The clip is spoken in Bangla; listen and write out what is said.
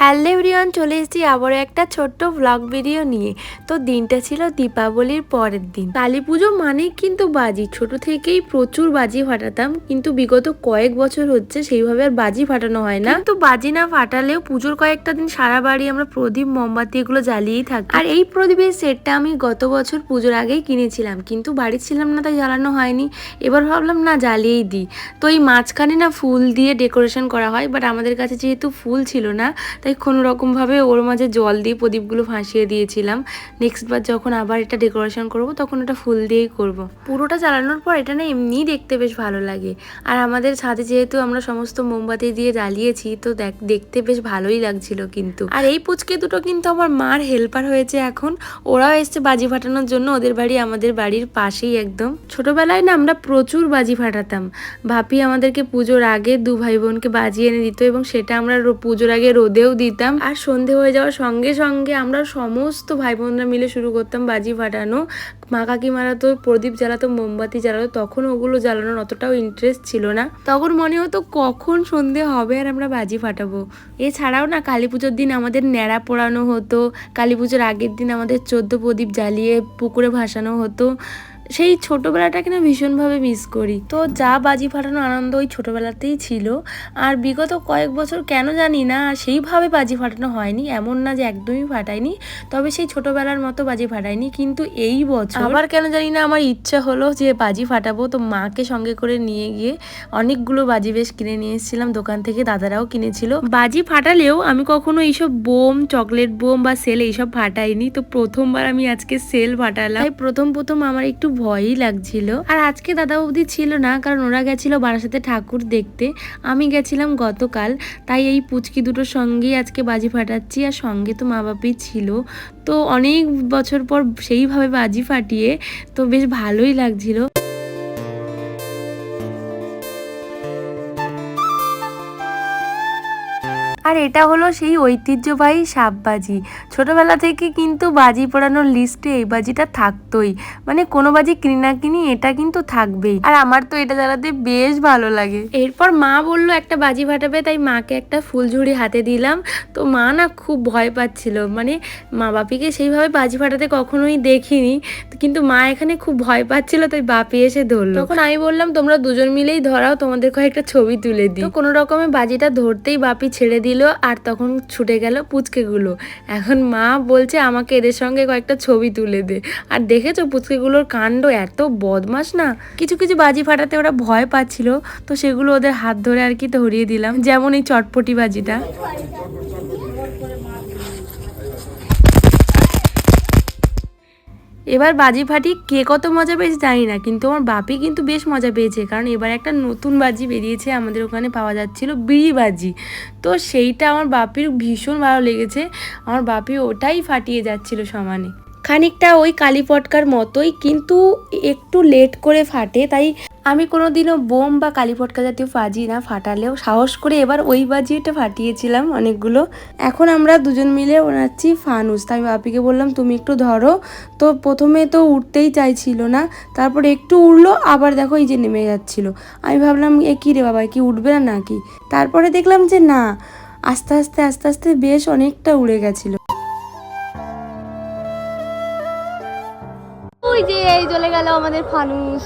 হ্যালো এভরিওয়ান, চলে এসেছি আবারও একটা ছোট্ট ব্লগ ভিডিও নিয়ে। তো দিনটা ছিল দীপাবলির পরের দিন। কালী পুজো মানেই কিন্তু বাজি। ছোট থেকেই প্রচুর বাজি ফাটাতাম, কিন্তু বিগত কয়েক বছর হচ্ছে সেইভাবে আর বাজি ফাটানো হয় না। তো বাজি না ফাটালেও পুজোর কয়েকটা দিন সারা বাড়ি আমরা প্রদীপ, মোমবাতি এগুলো জ্বালিয়েই থাকি। আর এই প্রদীপের সেটটা আমি গত বছর পুজোর আগেই কিনেছিলাম, কিন্তু বাড়ি ছিলাম না তাই জ্বালানো হয়নি। এবার ভাবলাম না জ্বালিয়েই দিই। তো এই মাঝখানে না ফুল দিয়ে ডেকোরেশন করা হয়, বাট আমাদের কাছে যেহেতু ফুল ছিল না তাই কোনো রকমভাবে ওর মাঝে জল দিয়ে প্রদীপগুলো ভাসিয়ে দিয়েছিলাম। নেক্সট বার যখন আবার এটা ডেকোরেশন করব, তখন এটা ফুল দিয়েই করব। পুরোটা জ্বালানোর পর এটা না এমনিই দেখতে বেশ ভালো লাগে। আর আমাদের ছাদে যেহেতু আমরা সমস্ত মোমবাতি দিয়ে জ্বালিয়েছি, তো দেখ- দেখতে বেশ ভালোই লাগছিল কিন্তু। আর এই পুচকে দুটো কিন্তু আমার মার হেল্পার হয়েছে এখন। ওরাও এসছে বাজি ফাটানোর জন্য, ওদের বাড়ি আমাদের বাড়ির পাশেই একদম। ছোটবেলায় না আমরা প্রচুর বাজি ফাটাতাম। ভাপি আমাদেরকে পুজোর আগে দু ভাই বোনকে বাজি এনে দিত এবং সেটা আমরা পুজোর আগে রোদেও দিতাম। আর সন্ধে হয়ে যাওয়ার সঙ্গে সঙ্গে আমরা সমস্ত ভাই বোনরা মিলে শুরু করতাম বাজি ফাটানো। মা কাকিমারা তো, প্রদীপ জ্বালাতো, মোমবাতি জ্বালাতো, তখন ওগুলো জ্বালানোর অতটাও ইন্টারেস্ট ছিল না। তখন মনে হতো কখন সন্ধে হবে আর আমরা বাজি ফাটাবো। এছাড়াও না, কালী পুজোর দিন আমাদের ন্যাড়া পোড়ানো হতো। কালী পুজোর আগের দিন আমাদের চোদ্দ প্রদীপ জ্বালিয়ে পুকুরে ভাসানো হতো। সেই ছোটোবেলাটাকে না ভীষণভাবে মিস করি। তো যা বাজি ফাটানো আনন্দ ওই ছোটোবেলাতেই ছিল। আর বিগত কয়েক বছর কেন জানি না সেইভাবে বাজি ফাটানো হয়নি এমন না যে একদমই ফাটায়নি তবে সেই ছোটোবেলার মতো বাজি ফাটায়নি। কিন্তু এই বছর আবার কেন জানি না আমার ইচ্ছা হলো যে বাজি ফাটাবো তো মাকে সঙ্গে করে নিয়ে গিয়ে অনেকগুলো বাজি বেশ কিনে নিয়ে এসেছিলাম দোকান থেকে দাদারাও কিনেছিল। বাজি ফাটালেও আমি কখনো এইসব বোম চকলেট বোম বা সেল এইসব ফাটাইনি। তো প্রথমবার আমি আজকে সেল ফাটালাম। প্রথম প্রথম আমার একটু ভয়ই লাগছিল। আর আজকে দাদা বৌদি ছিল না, কারণ ওরা গেছিল বারাসাতে ঠাকুর দেখতে। আমি গেছিলাম গতকাল, তাই এই পুচকি দুটোর সঙ্গেই আজকে বাজি ফাটাচ্ছি, আর সঙ্গে তো মা বাপি ছিল। তো অনেক বছর পর সেইভাবে বাজি ফাটিয়ে তো বেশ ভালোই লাগছিল। আর এটা হলো সেই ঐতিহ্যবাহী সাপবাজি ছোটবেলা থেকে কিন্তু বাজি পোড়ানোর লিস্টে এই বাজিটা থাকতোই। মানে কোনো বাজি কিনি না কিনি এটা কিন্তু থাকবেই। আর আমার তো এটা জ্বালাতে বেশ ভালো লাগে। এরপর মা বলল, একটা বাজি ফাটাবে, তাই মাকে একটা ফুলঝুড়ি হাতে দিলাম। তো মা না খুব ভয় পাচ্ছিল। মানে মা বাপিকে সেইভাবে বাজি ফাটাতে কখনোই দেখিনি। কিন্তু মা এখানে খুব ভয় পাচ্ছিল, তাই বাপি এসে ধরলো। তখন আমি বললাম, তোমরা দুজন মিলেই ধরাও, তোমাদের কয়েকটা ছবি তুলে দিই। কোনো রকমে বাজিটা ধরতেই বাপি ছেড়ে দিল। আর তখন ছুটে গেল পুচকেগুলো। এখন মা বলছে, আমাকে এদের সঙ্গে কয়েকটা ছবি তুলে দে। আর দেখেছ পুচকেগুলোর কাণ্ড এত বদমাস না? কিছু কিছু বাজি ফাটাতে ওরা ভয় পাচ্ছিল, তো সেগুলো ওদের হাত ধরে আর কি ধরিয়ে দিলাম, যেমন এই চটপটি বাজিটা। এবার বাজি ফাটি কে কত মজা পেয়েছে জানি না, কিন্তু আমার বাপি কিন্তু বেশ মজা পেয়েছে। কারণ এবার একটা নতুন বাজি বেরিয়েছে, আমাদের ওখানে পাওয়া যাচ্ছিল বিড়ি বাজি। তো সেইটা আমার বাপির ভীষণ ভালো লেগেছে। আমার বাপি ওটাই ফাটিয়ে যাচ্ছিল সমানে। খানিকটা ওই কালী পটকার মতোই, কিন্তু একটু লেট করে ফাটে, তাই আমি কোনো দিনও বোম বা কালী পটকা জাতীয় বাজি না ফাটালেও সাহস করে এবার ওই বাজিটা ফাটিয়েছিলাম অনেকগুলো। এখন আমরা দুজন মিলে ওনাচ্ছি ফানুস। তাই বাপিকে বললাম, তুমি একটু ধরো। তো প্রথমে তো উঠতেই চাইছিল না, তারপর একটু উঠল আবার দেখো এই যে নেমে যাচ্ছিল। আমি ভাবলাম, এ কী রে বাবা কি উঠবে না নাকি? তারপরে দেখলাম যে না, আস্তে আস্তে আস্তে আস্তে বেশ অনেকটা উড়ে গেছিল। ওই যে এই চলে গেল আমাদের ফানুস।